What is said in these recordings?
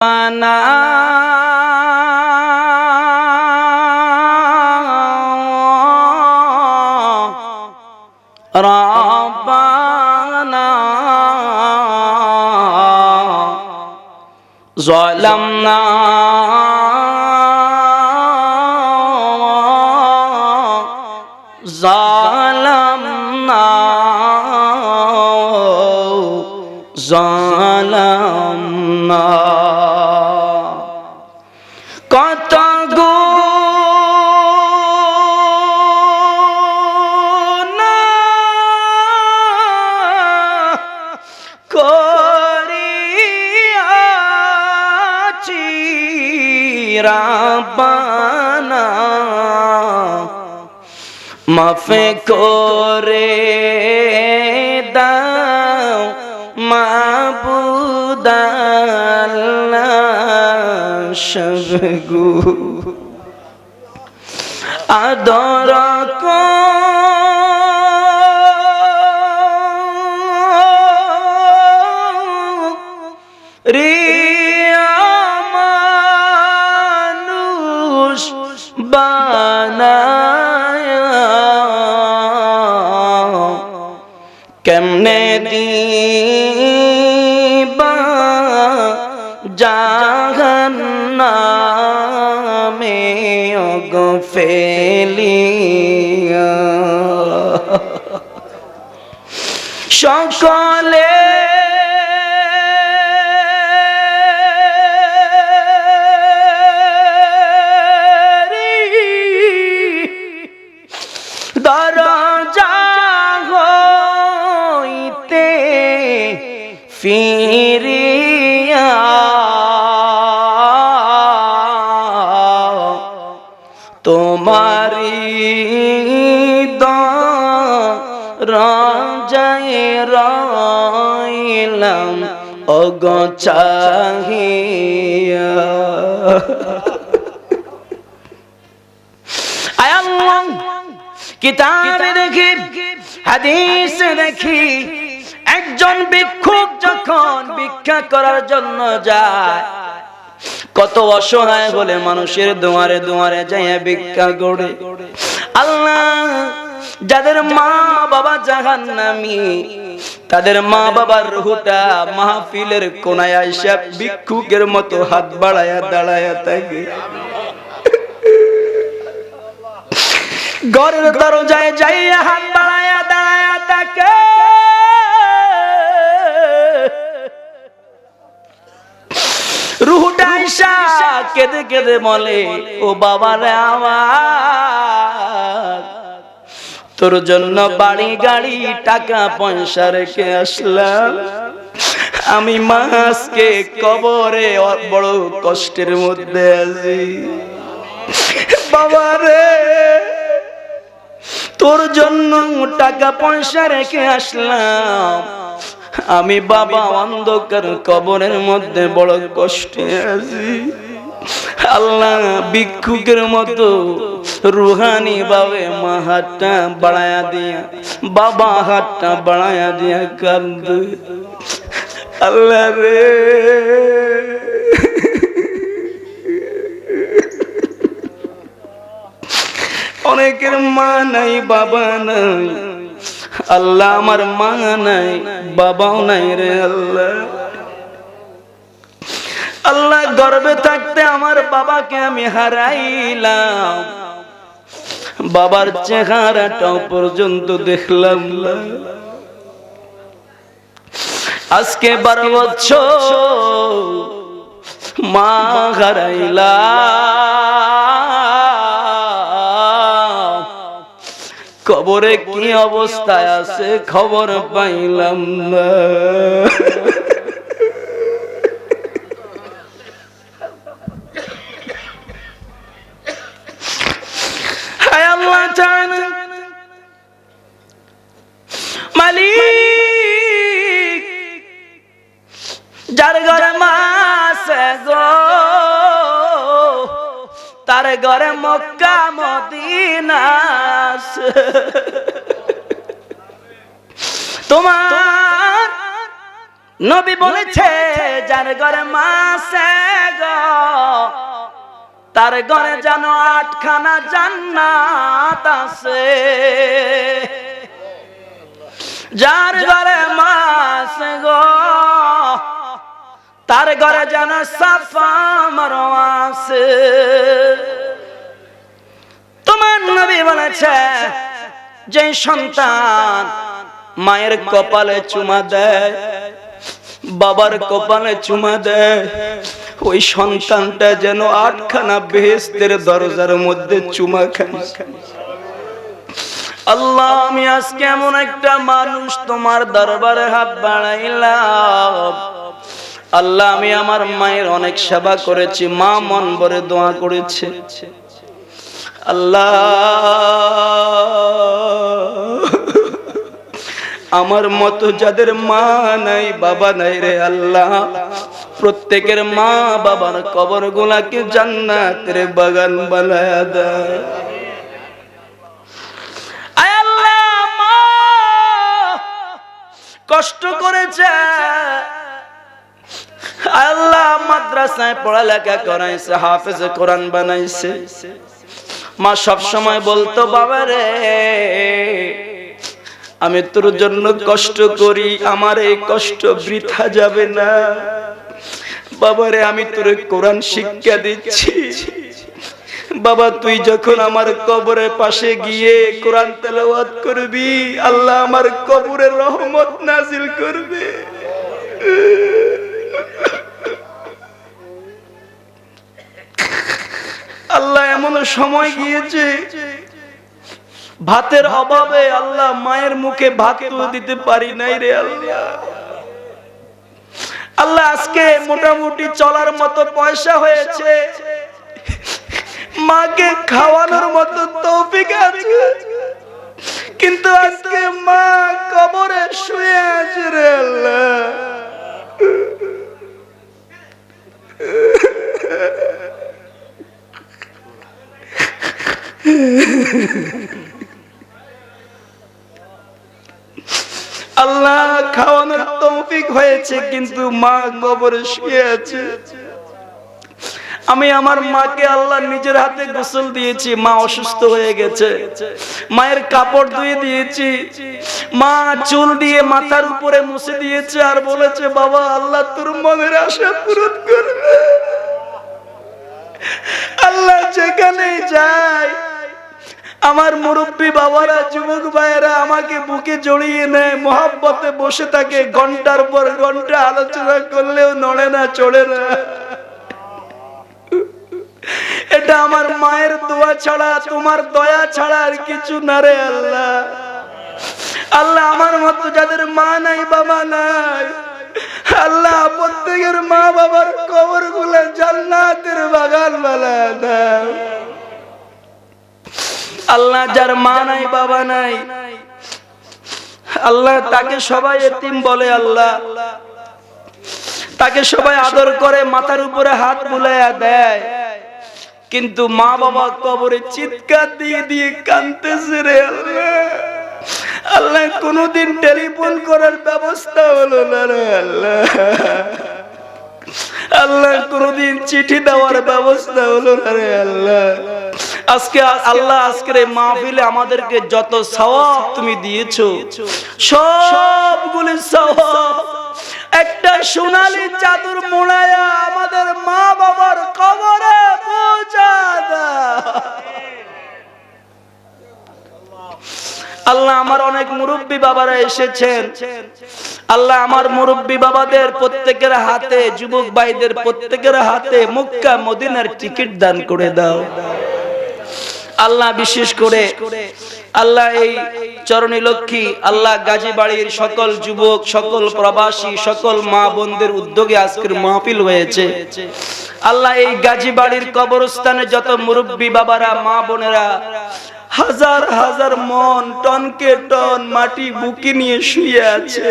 না ربنا ظلمنا ظلمنا মাফে করে দাও মাবুদাল্লা সবগু। আদর রিয়া ফিরিয়া তোমারি রাজায় রইলাম অগচাহিয়া আয়াল্লাহ কিতাবে দেখি হাদিসে দেখি একজন ভিক্ষুক যখন ভিক্ষা করার জন্য যায়, কত অসহায় বলে মানুষের দুয়ারে দুয়ারে যাইয়া ভিক্ষা গড়ে আল্লাহ, যাদের মা বাবা জাহান নামি তাদের মা বাবার রুহুটা মাহফিলের কোনায় আইসা ভিক্ষুকের মতো হাত বাড়ায়া দাঁড়ায়া থাকে। ঘরের দরজায় যাইয়া কেঁদে কেঁদে বলে, ও বাবারে আমার তোর জন্য বাড়ি, গাড়ি, টাকা, পয়সা রেখে আসলাম। আমি মাসকে কবরে বড় কষ্টের মধ্যে আছি। বাবারে তোর জন্য টাকা, পয়সা রেখে আসলাম। আমি বাবা অন্ধকার কবরের মধ্যে বড় কষ্টে আছি। আল্লাহ ভিক্ষুকের মতো রুহানি বাবে মা হাতটা বাড়ায়া দিয়া, বাবা হাতটা বাড়ায়া দিয়া কান্দ আল্লাহ রে। অনেকের মা নাই, বাবা নাই। আল্লাহ আমার মা নাই, বাবাও নাই রে আল্লাহ। আল্লাহ গর্বে থাকতে আমার বাবাকে আমি হারাইলাম। বাবার চেহারাটাও পর্যন্ত দেখলাম। না আজকে বারো বছর মা হারাইলা কবরে কি অবস্থায় আছে খবর পাইলাম না। আল্লাহ চান মালিক যার ঘরে মাস তার ঘরে মক্কা মদিনা আছে। তোমার নবী বলেছে যার ঘরে মাসে গো তার ঘরে যেন আটখানা জান্নাত আছে। যার ঘরে মাস গো, তার ঘরে যেন সাফা মারোয়া আছে। তোমার নবী বলেছে, যে সন্তান মায়ের কপালে চুমা দেয় বাবার কপালে চুমা দেয়। ওই সন্তানটা যেন আটখানা বেহেস্তের দরজার মধ্যে চুমা খায়। আল্লাহ, আমি আজকে এমন একটা মানুষ তোমার দরবারে হাত বাড়াইলাম। আল্লাহ, আমি আমার মায়ের অনেক সেবা করেছি, মা মন ভরে দোয়া করেছে। আল্লাহ আমার মতো যাদের মা নাই, বাবা নাই রে আল্লাহ। প্রত্যেকের মা বাবার কবর গুলাকে জান্নাতের বাগান বানায় দেয়। কষ্ট করেছে। আল্লাহ, মাদ্রাসায় পড়ালেখা করাইছে, হাফেজ কোরআন বানাইছে। মা সব সময় বলতো বাবা রে আমি তোর জন্য কষ্ট করি, আমার এই কষ্ট বৃথা যাবে না। বাবারে, আমি তোর কোরআন শিক্ষা দিচ্ছি। বাবা, তুই যখন আমার কবরের পাশে গিয়ে কোরআন তেলাওয়াত করবি, আল্লাহ আমার কবরের রহমত নাজিল করবে। আল্লাহ এমন সময় গিয়েছে ভাতের অভাবে আল্লাহ মায়ের মুখে ভাত দিতে পারি নাই রে আল্লাহ। আল্লাহ আজকে মোটামুটি চলার মতো পয়সা হয়েছে। মাকে খাওয়ানোর মতো তৌফিক আছে। কিন্তু আজকে মা কবরে শুয়ে আছে রে আল্লাহ। আল্লাহ খাওয়ানোর তৌফিক হয়েছে, কিন্তু মা কবরে শুয়ে আছে। আমি আমার মাকে আল্লাহ নিজের হাতে গোসল দিয়েছি, মা অসুস্থ হয়ে গেছে। মায়ের কাপড় ধুয়ে দিয়েছি। মা চুল দিয়ে মাথার উপরে মুছে দিয়েছে আর বলেছে, বাবা, আল্লাহ তোর মনের আশা পূরণ করবে। আল্লাহ যেখানে যায় আমার মুরব্বী বাবারা, যুবক ভাইয়েরা আমাকে বুকে জড়িয়ে নেয়, মহাব্বতে বসে থাকে, ঘণ্টার পর ঘণ্টা আলোচনা করলেও নড়ে না, চড়ে না। এটা আমার মায়ের দোয়া ছাড়া, তোমার দয়া ছাড়া আর কিছু না রে আল্লাহ। আল্লাহ আমার মতো যাদের মা নাই, বাবা নাই, আল্লাহ প্রত্যেকের মা বাবার কবরগুলো জান্নাতের বাগান বালা দাও আল্লাহ যার মা নাই, বাবা নাই। আল্লাহ তাকে সবাই এতিম বলে, আল্লাহ। তাকে সবাই আদর করে, মাথার উপরে হাত বুলাইয়া দেয়। কিন্তু মা বাবা কবরে চিৎকার দিয়ে দিয়ে কানতেছে রে আল্লাহ। আল্লাহ, কোনদিন টেলিফোন করার ব্যবস্থা হলো না রে আল্লাহ। আল্লাহ, কোনদিন চিঠি দেওয়ার ব্যবস্থা হলো না রে আল্লাহ। আজকে আল্লাহ আজকের এই মাহফিলে আমাদেরকে যত সওয়াব তুমি দিয়েছ, সবগুলি সওয়াব। একটা সোনালি চাদর মোড়ায়া আমাদের মা বাবার কবরে পৌঁছা আল্লাহ আমার অনেক মুরব্বী বাবারা এসেছেন। আল্লাহ আমার মুরব্বী বাবাদের প্রত্যেকের হাতে, যুবক ভাইদের প্রত্যেকের হাতে মুক্কা, মদিনার টিকিট দান করে দাও। আল্লাহ বিশেষ করে আল্লাহ এই চরণী লক্ষ্মী, আল্লাহ গাজী বাড়ির সকল যুবক, সকল প্রবাসী, সকল মা বোনদের উদ্যোগে আজকের মাহফিল হয়েছে। আল্লাহ এই গাজী বাড়ির কবরস্থানে যত মুরব্বী বাবারা, মা বোনেরা, হাজার হাজার মন টনকে টন মাটি বুকি নিয়ে শুয়ে আছে।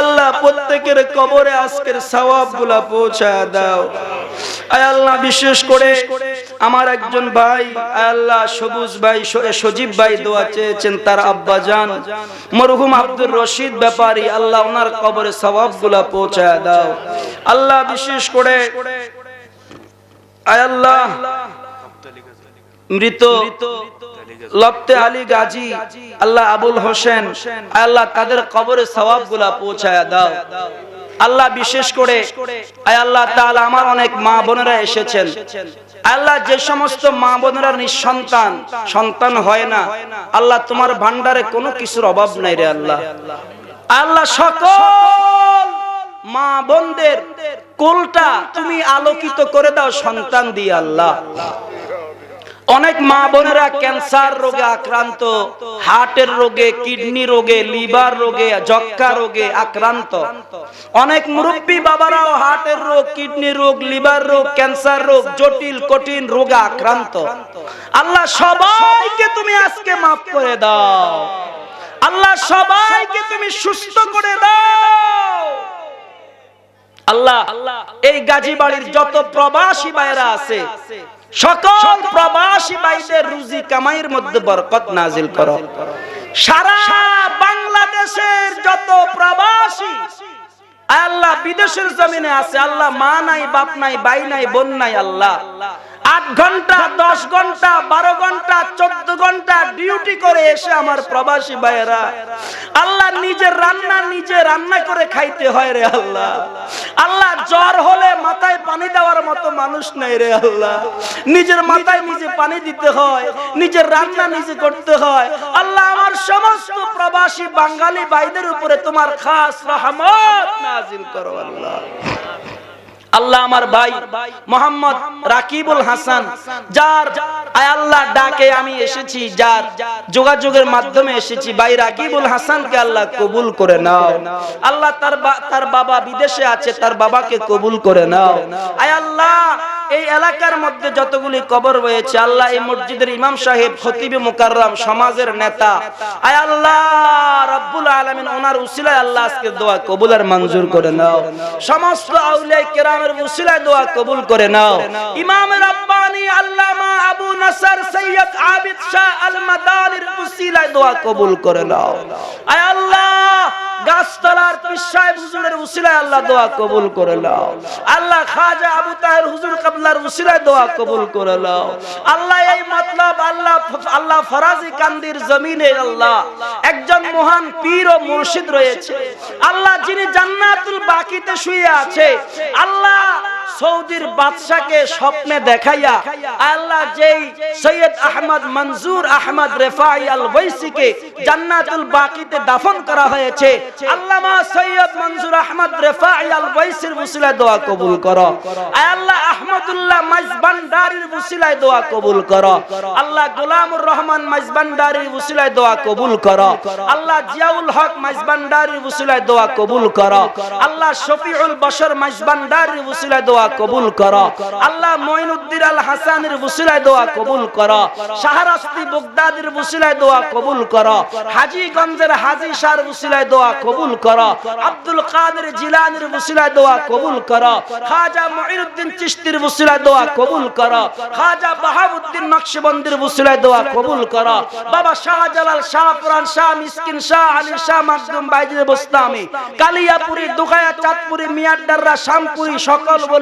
আল্লাহ প্রত্যেকের কবরে আজকের সওয়াবগুলা পৌঁছা দাও। আল্লাহ, বিশেষ করে আমার একজন ভাই আল্লাহ, সবুজ ভাই সজীব ভাই দোয়া চেয়েছেন, তার আব্বা জান মরহুম আব্দুর রশিদ ব্যাপারী, আল্লাহ ওনার কবরে সওয়াবগুলা পৌঁছায় দাও। আল্লাহ, বিশেষ করে আল্লাহ, মৃত লপ্তে আলী গাজী, আল্লাহ আবুল হোসেন আল্লাহ, তাদের কবরে সওয়াবগুলা পৌঁছায় দাও। আল্লাহ বিশেষ করে আল্লাহ তাআলা আমার অনেক মা বোনেরা এসেছেন। আল্লাহ যে সমস্ত মা বোনেরা নিঃসন্তান, সন্তান হয় না, আল্লাহ তোমার ভান্ডারে কোনো কিছুর অভাব নাই রে আল্লাহ। আল্লাহ সকল মা বোনদের কোলটা তুমি আলোকিত করে দাও সন্তান দিয়ে আল্লাহ। অনেক মা বোনেরা ক্যান্সার রোগে আক্রান্ত, হার্টের রোগে, কিডনি রোগে, লিভার রোগে যক্কা রোগে আক্রান্ত। অনেক মুরব্বী বাবারাও হার্টের রোগ, কিডনি রোগ, লিভার রোগ, ক্যান্সার রোগ, জটিল, কঠিন রোগে আক্রান্ত। আল্লাহ সবাইকে তুমি আজকে মাফ করে দাও। আল্লাহ সবাইকে তুমি সুস্থ করে দাও। আল্লাহ, এই গাজী বাড়ির যত প্রবাসী ভাইরা আছে সকল প্রবাসী ভাইদের রুজি কামাইয়ের মধ্যে বরকত নাজিল করো। সারা বাংলাদেশের যত প্রবাসী আল্লাহ বিদেশের জমিনে আছে আল্লাহ মা নাই বাপ নাই ভাই নাই বোন নাই আল্লাহ। আট ঘণ্টা দশ ঘণ্টা বারো ঘণ্টা চোদ্দ ঘণ্টা ডিউটি করে এসে আমার প্রবাসী ভাইয়েরা। আল্লাহ নিজের রান্না নিজে রান্না করে খাইতে হয় রে আল্লাহ। আল্লাহ পানি দেওয়ার মতো মানুষ নাই রে আল্লাহ। নিজের মাথায় নিজে পানি দিতে হয়, নিজের রান্না নিজে করতে হয়। আল্লাহ আমার সমস্ত প্রবাসী বাঙালি ভাইদের উপরে তোমার খাস রহমত নাজিল করো আল্লাহ। আল্লাহ আমার ভাই মোহাম্মদ রাকিবুল হাসান, যার আয় আল্লাহ ডাকে আমি এসেছি, যার যোগাযোগের মাধ্যমে এসেছি। ভাই রাকিবুল হাসানকে আল্লাহ কবুল করে নাও। আল্লাহ তার তার বাবা বিদেশে আছে, তার বাবাকে কবুল করে নাও। আয় আল্লাহ এই এলাকার মধ্যে যতগুলি কবর রয়েছে, আল্লাহ এই মসজিদের ইমাম সাহেব, খতিবে মুকাররম, সমাজের নেতা। আয় আল্লাহ, রব্বুল আলামিন ওনার উসিলায় আল্লাহ আজকে দোয়া কবুল আর মঞ্জুর করে নাও। সমস্ত আউলিয়া কেরামের উসিলায় দোয়া কবুল করে নাও। ইমাম রাব্বানি আল্লামা আবু নাসর সৈয়দ আবিদ শাহ আল মাদানির উসিলায় দোয়া কবুল করে নাও। আয় আল্লাহ গাছতলার পিসায় হুজুরের উসিলায় আল্লাহ দোয়া কবুল করে নাও। আল্লাহ খাজা আবু তাহের হুজুর কাবলার উসিলায় দোয়া কবুল করে নাও। আল্লাহ এই মতলব আল্লাহ আল্লাহ ফরাজি কান্দির জমিনে আল্লাহ একজন মহান পীর ও মুর্শিদ রয়েছে। আল্লাহ যিনি জান্নাতুল বাকিতে শুয়ে আছে, আল্লাহ সৌদির বাদশাকে স্বপ্নে দেখাইয়া আল্লাহ যেই সৈয়দ আহমদ মনজুর আহমদ রেফাই আল ওয়াইসিকে জান্নাতুল বাকিতে দাফন করা হয়েছে, আল্লামা সৈয়দ মনজুর আহমদ রেফাই আল ওয়াইসির উসিলায় দোয়া কবুল করো। আল্লাহ আহমদুল্লাহ মাইজবান্ডারির উসিলায় দোয়া কবুল করো। আল্লাহ গোলামুর রহমান মাইজবান্ডারির উসিলায় দোয়া কবুল করো। আল্লাহ জিয়াউল হক মাইজবান্ডারির উসিলায় দোয়া কবুল করো। আল্লাহ শফিউল বশর মাইজবান্ডারির উসিলায় দোয়া কবুল করো। আল্লাহ মঈনুদ্দিন আল হাসানের উসিলায় দোয়া কবুল করো। শাহরাস্তি বগদাদির উসিলায় দোয়া কবুল করো। হাজীগঞ্জের হাজী শাহর উসিলায় দোয়া কবুল করো। আব্দুল কাদের জিলানির উসিলায় দোয়া কবুল করো। খাজা মঈনুদ্দিন চিশতির উসিলায় দোয়া কবুল করো। খাজা বাহাউদ্দিন নকশবন্দির উসিলায় দোয়া কবুল করো। বাবা শাহজালাল শাহ পুরান শাহ মিসকিন শাহ আলী শাহ মাকদুম বাইজিদ বোস্তামি। কালিয়াপুরি দুখায়া চাঁদপুরি মিয়াডাররা শামপুরি সকল বলি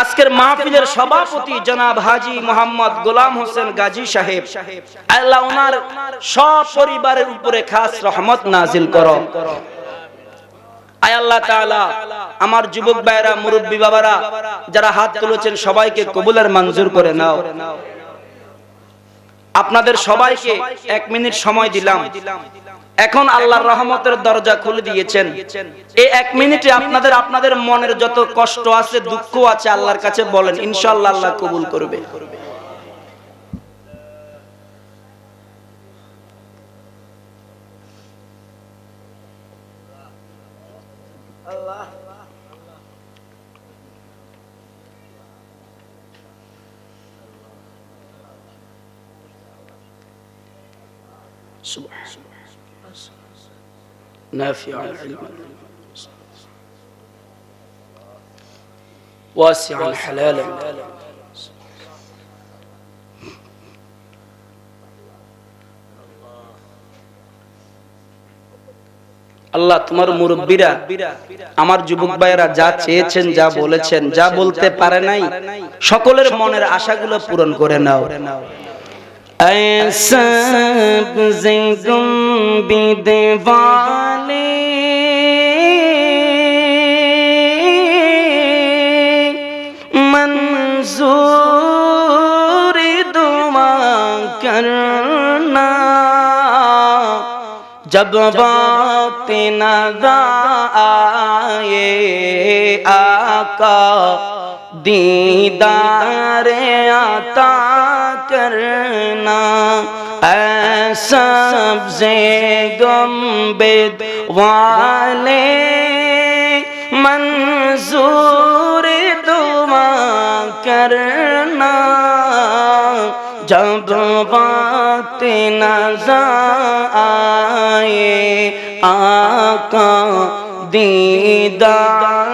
আজকের মাহফিলের সভাপতি জনাব হাজি মোহাম্মদ গোলাম হোসেন গাজী সাহেব। আল্লাহ, ওনার সব পরিবারের উপরে খাস রহমত নাজিল করো। আয় আল্লাহ তাআলা, আমার যুবক ভাইরা মুরব্বী বাবারা, যারা হাত তুলেছেন, সবাইকে কবুলের মঞ্জুর করে নাও। আপনাদের সবাইকে এক মিনিট সময় দিলাম। এখন আল্লাহর রহমতের দরজা খুলে দিয়েছেন। এই এক মিনিটে আপনাদের আপনাদের মনের যত কষ্ট আছে, দুঃখ আছে, আল্লাহর কাছে বলেন, ইনশাআল্লাহ আল্লাহ কবুল করবে। نافع العلم واسعا حلالا আল্লাহ তোমার মুরব্বীরা আমার যুবক ভাইয়েরা যা চেয়েছেন যা বলেছেন যা বলতে পারে নাই সকলের মনের আশাগুলো পূরণ করে নাও سبز گنبد والے منظور دعا کرنا جب بات نظا آئے آقا دیدار آتا सबसे गम्बिद वाले मंजूर दुआ करना जब वक्त नजा आए आका दीदार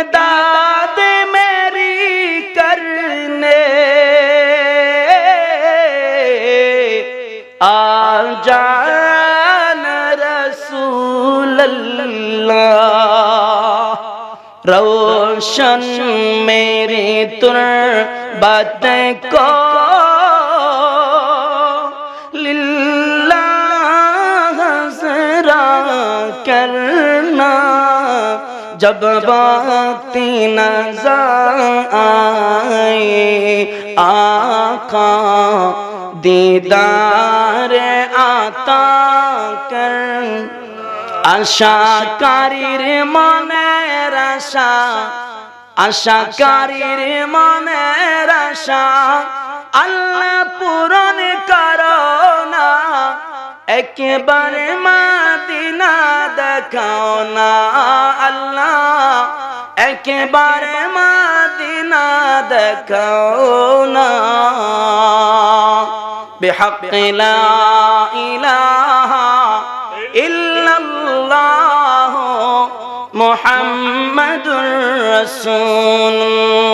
امداد میری کرنے۔ آ جان رسول اللہ روشن میری تر باتیں کو जब वक्त नजर आए आका दीदार आता कर আশাকারীর মনের আশা আশাকারীর মনের আশা আল্লাহ পূরণ করো না একেবারে মাদিনা দেখাও না আল্লাহ একেবারে মাদিনা দেখাও না بحق لا إله إلا الله محمد رسول الله